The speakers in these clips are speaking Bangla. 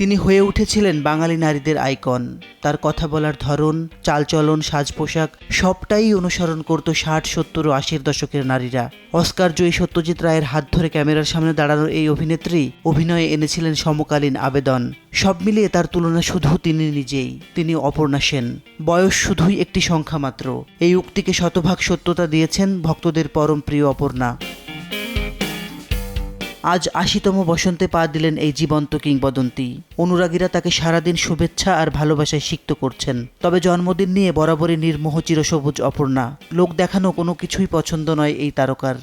তিনি হয়ে উঠেছিলেন বাঙালি নারীদের আইকন। তার কথা বলার ধরন, চালচলন সাজ পোশাক সবটাই অনুসরণ করত ষাট, সত্তর ও আশির দশকের নারীরা। অস্কার জয়ী সত্যজিৎ রায়ের হাত ধরে ক্যামেরার সামনে দাঁড়ানো এই অভিনেত্রী অভিনয়ে এনেছিলেন সমকালীন আবেদন। সব মিলিয়ে তার তুলনা শুধু তিনি নিজেই, তিনি অপর্ণা সেন। বয়স শুধুই একটি সংখ্যা মাত্র। এই উক্তিকে শতভাগ সত্যতা দিয়েছেন ভক্তদের পরম প্রিয় অপর্ণা। আজ আশিতম বসন্তে পা দিলেন এই জীবন্ত কিংবদন্তি। অনুরাগীরা তাকে সারাদিন শুভেচ্ছা আর ভালোবাসায় সিক্ত করছেন। তবে জন্মদিন নিয়ে বরাবরই নির্মোহ চিরসবুজ অপর্ণা। লোক দেখানো কোনো কিছুই পছন্দ নয় এই তারকার।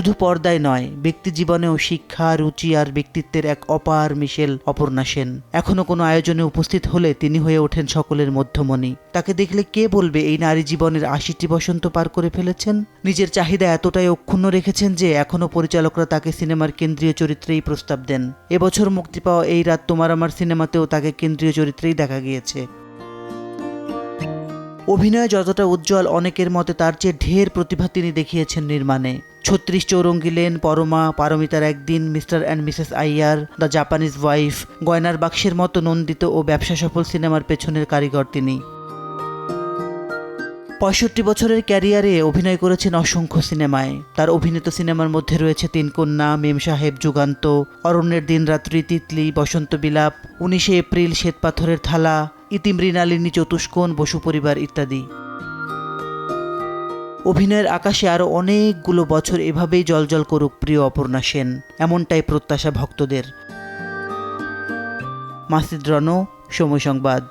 শুধু পর্দায় নয়, ব্যক্তি জীবনেও শিক্ষা, রুচি আর ব্যক্তিত্বের এক অপার মিশেল অপর্ণা সেন। এখনও কোনো আয়োজনে উপস্থিত হলে তিনি হয়ে ওঠেন সকলের মধ্যমণি। তাকে দেখলে কে বলবে এই নারী জীবনের আশিটি বসন্ত পার করে ফেলেছেন? নিজের চাহিদা এতটাই অক্ষুণ্ণ রেখেছেন যে এখনও পরিচালকরা তাকে সিনেমার কেন্দ্রীয় চরিত্রেই প্রস্তাব দেন। এবছর মুক্তি পাওয়া এই রাত তোমার আমার সিনেমাতেও তাকে কেন্দ্রীয় চরিত্রেই দেখা গিয়েছে। অভিনয়ে যতটা উজ্জ্বল, অনেকের মতে তার চেয়ে ঢের প্রতিভা তিনি দেখিয়েছেন নির্মাণে। ছত্রিশ চৌরঙ্গি লেন, পরমা, পারমিতার একদিন, mister and missus Iyer, the Japanese wife, গয়নার বাক্সের মতো নন্দিত ও ব্যবসা সফল সিনেমার পেছনের কারিগর তিনি। পঁয়ষট্টি বছরের ক্যারিয়ারে অভিনয় করেছেন অসংখ্য সিনেমায়। তার অভিনীত সিনেমার মধ্যে রয়েছে তিন কন্যা, মেম সাহেব যুগান্ত, অরণ্যের দিনরাত্রি তিতলি, বসন্ত বিলাপ, উনিশে এপ্রিল শ্বেতপাথরের থালা ইতিমৃণালিনী চতুষ্কোণ, বসু পরিবার ইত্যাদি। অভিনয়ের আকাশে আরও অনেকগুলো বছর এভাবেই জলজল করুক প্রিয় অপর্ণা সেন, এমনটাই প্রত্যাশা ভক্তদের। মাসিদ রণ সময় সংবাদ।